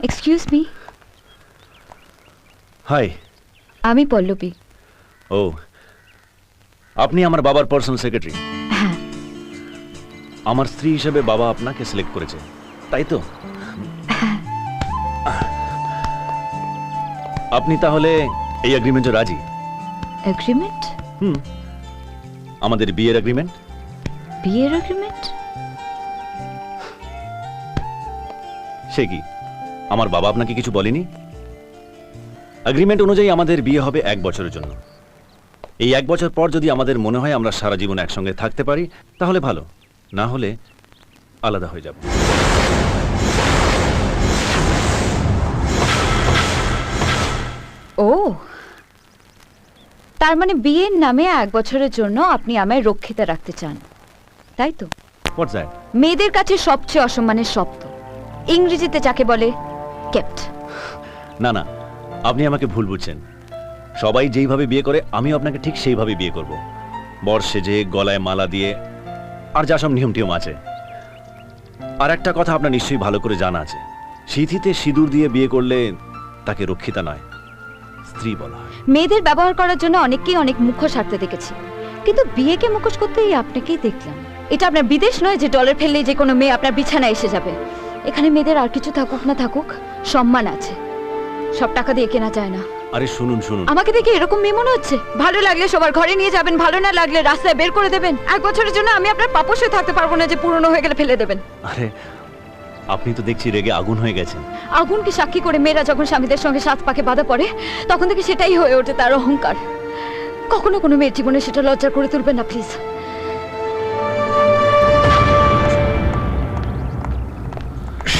Excuse me hi আমি পল্লবী। ও। আপনি আমার বাবার পার্সোনাল সেক্রেটারি হ্যাঁ। আমার স্ত্রী হিসেবে বাবা আপনাকে সিলেক্ট করেছে। তাই তো? আপনি তাহলে এই এগ্রিমেন্টে রাজি? এগ্রিমেন্ট হুম। আমাদের বিয়ের এগ্রিমেন্ট বিয়ের এগ্রিমেন্ট সে কি? আমার বাবা আপনাকে কিছু বলেনি? অ্যাগ্রিমেন্ট অনুযায়ী আমাদের বিয়ে হবে এক বছরের জন্য। এই এক বছর পর যদি আমাদের মনে হয় আমরা সারা জীবন একসঙ্গে থাকতে পারি তাহলে ভালো। না হলে আলাদা হয়ে যাব। ও তার মানে বিয়ের নামে এক বছরের জন্য আপনি আমায় রক্ষিতা রাখতে চান। তাই তো? মেয়েদের কাছে সবচেয়ে অসম্মানের শব্দ। ইংরেজিতে যাকে বলে কেপ্ট না না আপনি আমাকে ভুল বুঝছেন। সবাই যেইভাবে বিয়ে করে আমিও আপনাকে ঠিক সেইভাবে বিয়ে করব। বর সেজে গলায় মালা দিয়ে আর যা সব নিয়ম টিয়ম আছে। আর একটা কথা আপনার নিশ্চয়ই ভালো করে জানা আছে। সিথিতে সিঁদুর দিয়ে বিয়ে করলে তাকে রক্ষিতা নয় স্ত্রী বলা মেয়েদের ব্যবহার করার জন্য অনেককেই অনেক মুখোশ হাঁটতে দেখেছি। কিন্তু বিয়েকে মুখোশ করতেই আপনাকেই দেখলাম। এটা আপনার বিদেশ নয় যে ডলার ফেললেই যে কোনো মেয়ে আপনার বিছানায় এসে যাবে। এখানে মেয়েদের আর কিছু থাকুক না থাকুক সম্মান আছে। সব টাকা দিয়ে কেনা যায় না। আরে শুনুন শুনুন। আমাকে দেখে এরকম মেয়ে মনে হচ্ছে? ভালো লাগলে সবার ঘরে নিয়ে যাবেন ভালো না লাগলে রাস্তায় বের করে দেবেন। এক বছরের জন্য আমি আপনার হয়ে থাকতে পারব না যে পুরনো হয়ে গেলে ফেলে দেবেন। আরে আপনি তো দেখছি রেগে আগুন হয়ে গেছেন। আগুনকে সাক্ষী করে মেয়েরা যখন স্বামীদের সঙ্গে সাত পাকে বাধা পড়ে তখন থেকে সেটাই হয়ে ওঠে তার অহংকার। কখনো কোনো মেয়ের জীবনে সেটা লজ্জা করে তুলবেন না প্লিজ।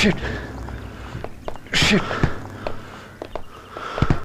Shit. Shoot.